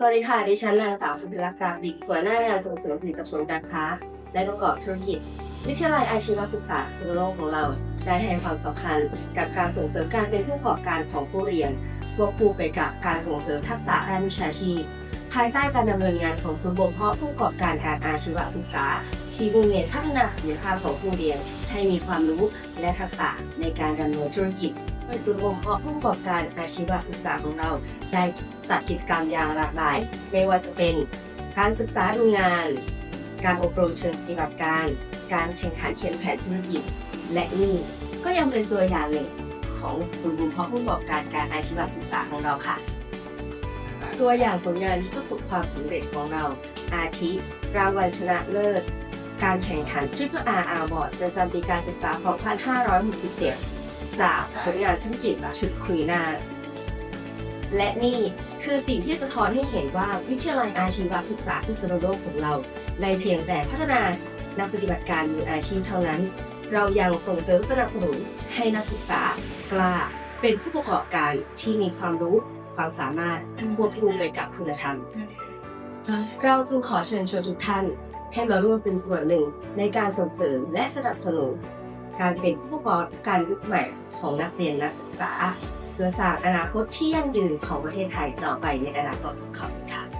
สวัสดีค่ะ ดิฉันนางสาวสุภิรักษ์จาบิกหัวหน้างานส่งเสริมผลิตผลการค้า และประกอบธุรกิจ วิทยาลัยอาชีวศึกษาสุโลกของเรา ได้ให้ความสำคัญกับการส่งเสริมการเป็นผู้ประกอบการของผู้เรียนควบคู่ไปกับการส่งเสริมทักษะด้านวิชาชีพ ภายใต้การดำเนินงานของศูนย์บ่มเพาะผู้ประกอบการการอาชีวศึกษา ที่มุ่งเน้นพัฒนาศักยภาพของผู้เรียนให้มีความรู้และทักษะในการดำเนินธุรกิจ โดยศูนย์บ่มเพาะผู้ประกอบการอาชีวศึกษาของเรา ได้จัดกิจกรรมอย่างหลากหลาย ไม่ว่าจะเป็นการศึกษาดูงาน การอบรมเชิงปฏิบัติการ การแข่งขันเขียนแผนธุรกิจ และนี่ก็ยังเป็นตัวอย่างหนึ่งของศูนย์บ่มเพาะผู้ประกอบการการอาชีวศึกษาของเราค่ะ ตัวอย่างผลงานที่ประสบความสำเร็จของเรา อาทิรางวัลชนะเลิศ การแข่งขัน Triple R Award ประจำปีการศึกษา 2567 จากผลงานธุรกิจชุดคุยหน้า และนี่คือสิ่งที่สะท้อนให้เห็นว่าวิทยาลัยอาชีวศึกษาพิษณุโลกของเรา ในเพียงแต่พัฒนานักปฏิบัติการมืออาชีพเท่านั้น เรายังส่งเสริมสนับสนุนให้นักศึกษากล้าเป็นผู้ประกอบการที่มีความรู้ความสามารถควบคู่ไปกับคุณธรรม เราจึงขอเชิญชวนทุกท่านให้มาร่วมเป็นส่วนหนึ่งในการส่งเสริมและสนับสนุน การเป็นผู้ประกอบการยุคใหม่ของนักเรียนนักศึกษา เพื่อสร้างอนาคตที่ยั่งยืนของประเทศไทยต่อไปในอนาคตของเขาค่ะ